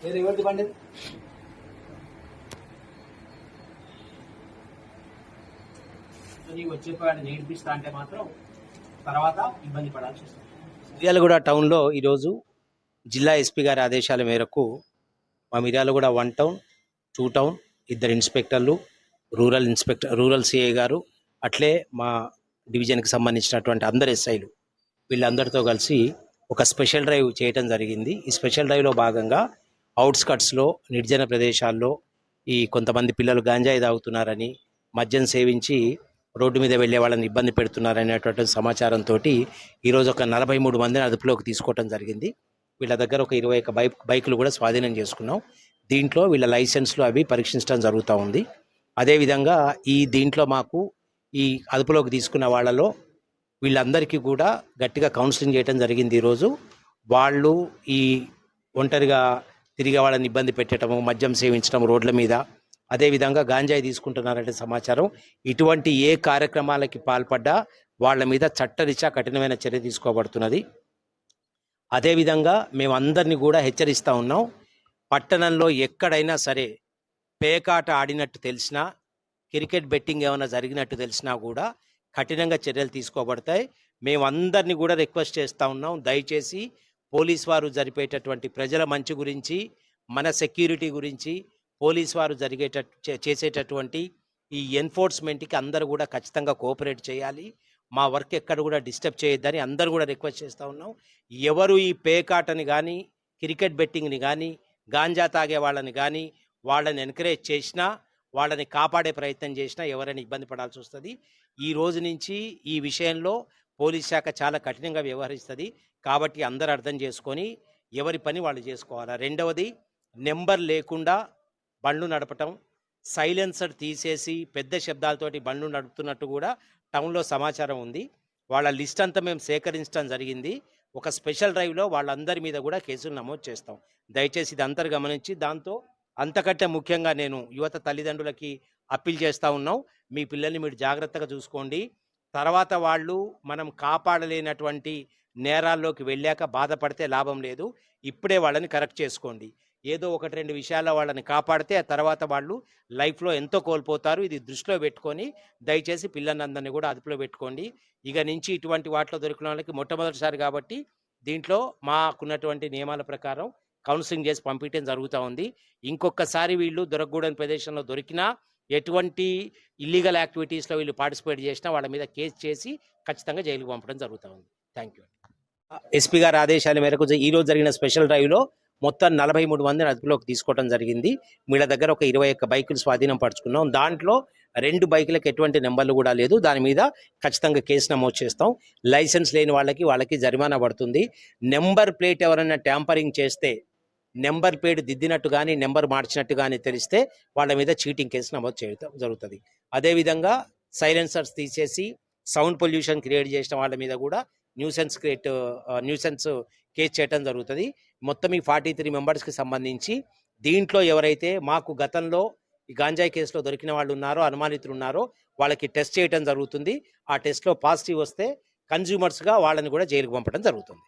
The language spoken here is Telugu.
ఏది ఎవరిది బండి నీకు వచ్చే వాడిని నేర్పిస్తా అంటే మాత్రం తర్వాత ఇబ్బంది పడాల్సి వస్తుంది. మిర్యాలగూడ టౌన్లో ఈరోజు జిల్లా ఎస్పీ గారి ఆదేశాల మేరకు మా Miryalaguda one town two town ఇద్దరు ఇన్స్పెక్టర్లు రూరల్ ఇన్స్పెక్టర్ రూరల్ సిఐ గారు అట్లే మా డివిజన్కి సంబంధించినటువంటి అందరు ఎస్ఐలు వీళ్ళందరితో కలిసి ఒక స్పెషల్ డ్రైవ్ చేయటం జరిగింది. ఈ స్పెషల్ డ్రైవ్లో భాగంగా అవుట్స్కట్స్లో నిర్జన ప్రదేశాల్లో ఈ కొంతమంది పిల్లలు గాంజాయి తాగుతున్నారని మద్యం సేవించి రోడ్డు మీద వెళ్ళే వాళ్ళని ఇబ్బంది పెడుతున్నారనేటువంటి సమాచారంతో ఈరోజు ఒక నలభై మూడు మందిని అదుపులోకి తీసుకోవటం జరిగింది. వీళ్ళ దగ్గర ఒక ఇరవై ఒక బైక్ బైకులు కూడా స్వాధీనం చేసుకున్నాం. దీంట్లో వీళ్ళ లైసెన్స్లు అవి పరీక్షించడం జరుగుతూ ఉంది. అదేవిధంగా ఈ దీంట్లో మాకు ఈ అదుపులోకి తీసుకున్న వాళ్ళలో వీళ్ళందరికీ కూడా గట్టిగా కౌన్సిలింగ్ చేయడం జరిగింది ఈరోజు. వాళ్ళు ఈ ఒంటరిగా తిరిగే వాళ్ళని ఇబ్బంది పెట్టడము మద్యం సేవించడం రోడ్ల మీద. అదేవిధంగా గాంజాయి తీసుకుంటున్నారంటే సమాచారం. ఇటువంటి ఏ కార్యక్రమాలకి పాల్పడ్డా వాళ్ళ మీద చట్టరీత్యా కఠినమైన చర్య తీసుకోబడుతున్నది. అదేవిధంగా మేమందరినీ కూడా హెచ్చరిస్తూ ఉన్నాం. పట్టణంలో ఎక్కడైనా సరే పేకాట ఆడినట్టు తెలిసినా క్రికెట్ బెట్టింగ్ ఏమైనా జరిగినట్టు తెలిసినా కూడా కఠినంగా చర్యలు తీసుకోబడతాయి. మేమందరినీ కూడా రిక్వెస్ట్ చేస్తూ ఉన్నాం. దయచేసి పోలీస్ వారు జరిపేటటువంటి ప్రజల మంచి గురించి మన సెక్యూరిటీ గురించి పోలీస్ వారు జరిగేట చేసేటటువంటి ఈ ఎన్ఫోర్స్మెంట్కి అందరూ కూడా ఖచ్చితంగా కోఆపరేట్ చేయాలి. మా వర్క్ ఎక్కడ కూడా డిస్టర్బ్ చేయొద్దని అందరూ కూడా రిక్వెస్ట్ చేస్తూ ఉన్నాం. ఎవరు ఈ పేకాటని కానీ క్రికెట్ బెట్టింగ్ని కానీ గాంజా తాగే వాళ్ళని కానీ వాళ్ళని ఎంకరేజ్ చేసినా వాళ్ళని కాపాడే ప్రయత్నం చేసినా ఎవరైనా ఇబ్బంది పడాల్సి వస్తుంది. ఈ రోజు నుంచి ఈ విషయంలో పోలీస్ శాఖ చాలా కఠినంగా వ్యవహరిస్తుంది. కాబట్టి అందరూ అర్థం చేసుకొని ఎవరి పని వాళ్ళు చేసుకోవాలి. రెండవది నెంబర్ లేకుండా బండ్లు నడపటం. సైలెన్సర్ తీసేసి పెద్ద శబ్దాలతోటి బండ్లు నడుపుతున్నట్టు కూడా టౌన్లో సమాచారం ఉంది. వాళ్ళ లిస్ట్ అంతా మేము సేకరించడం జరిగింది. ఒక స్పెషల్ డ్రైవ్లో వాళ్ళందరి మీద కూడా కేసులు నమోదు చేస్తాం. దయచేసి ఇది అందరు గమనించి దాంతో అంతకంటే ముఖ్యంగా నేను యువత తల్లిదండ్రులకి అప్పీల్ చేస్తూ ఉన్నాం. మీ పిల్లల్ని మీరు జాగ్రత్తగా చూసుకోండి. తర్వాత వాళ్ళు మనం కాపాడలేనటువంటి నేరాల్లోకి వెళ్ళాక బాధపడితే లాభం లేదు. ఇప్పుడే వాళ్ళని కరెక్ట్ చేసుకోండి. ఏదో ఒకటి రెండు విషయాల్లో వాళ్ళని కాపాడితే ఆ తర్వాత వాళ్ళు లైఫ్లో ఎంతో కోల్పోతారు. ఇది దృష్టిలో పెట్టుకొని దయచేసి పిల్లలందరినీ కూడా అదుపులో పెట్టుకోండి. ఇక నుంచి ఇటువంటి వాటిలో దొరికిన వాళ్ళకి మొట్టమొదటిసారి కాబట్టి దీంట్లో మాకున్నటువంటి నియమాల ప్రకారం కౌన్సిలింగ్ చేసి పంపించడం జరుగుతూ ఉంది. ఇంకొకసారి వీళ్ళు దొరకకూడని ప్రదేశంలో దొరికినా ఎటువంటి ఇల్లీగల్ యాక్టివిటీస్లో వీళ్ళు పార్టిసిపేట్ చేసినా వాళ్ళ మీద కేసు చేసి ఖచ్చితంగా జైలుకు పంపడం జరుగుతూ ఉంది. థ్యాంక్ యూ ఎస్పీ గారి ఆదేశాల మేరకు ఈరోజు ఈ రోజు జరిగిన స్పెషల్ డ్రైవ్లో మొత్తం నలభై మూడు మందిని అదుపులోకి తీసుకోవడం జరిగింది. వీళ్ళ దగ్గర ఒక ఇరవై ఒక్క బైకులు స్వాధీనం పరుచుకున్నాం. దాంట్లో రెండు బైకులకు ఎటువంటి నెంబర్లు కూడా లేదు. దాని మీద ఖచ్చితంగా కేసు నమోదు చేస్తాం. లైసెన్స్ లేని వాళ్ళకి వాళ్ళకి జరిమానా పడుతుంది. నెంబర్ ప్లేట్ ఎవరైనా ట్యాంపరింగ్ చేస్తే నెంబర్ ప్లేట్ దిద్దినట్టు కానీ నెంబర్ మార్చినట్టు కానీ తెలిస్తే వాళ్ళ మీద చీటింగ్ కేసు నమోదు చేయడం జరుగుతుంది. అదేవిధంగా సైలెన్సర్స్ తీసేసి సౌండ్ పొల్యూషన్ క్రియేట్ చేసిన వాళ్ళ మీద కూడా న్యూసెన్స్ క్రియేట్ న్యూసెన్స్ కేసు చేయటం జరుగుతుంది. మొత్తం ఈ ఫార్టీ త్రీ మెంబర్స్కి సంబంధించి దీంట్లో ఎవరైతే మాకు గతంలో ఈ గాంజాయి కేసులో దొరికిన వాళ్ళు ఉన్నారో అనుమానితులు ఉన్నారో వాళ్ళకి టెస్ట్ చేయటం జరుగుతుంది. ఆ టెస్ట్లో పాజిటివ్ వస్తే కన్జ్యూమర్స్గా వాళ్ళని కూడా జైలుకు పంపడం జరుగుతుంది.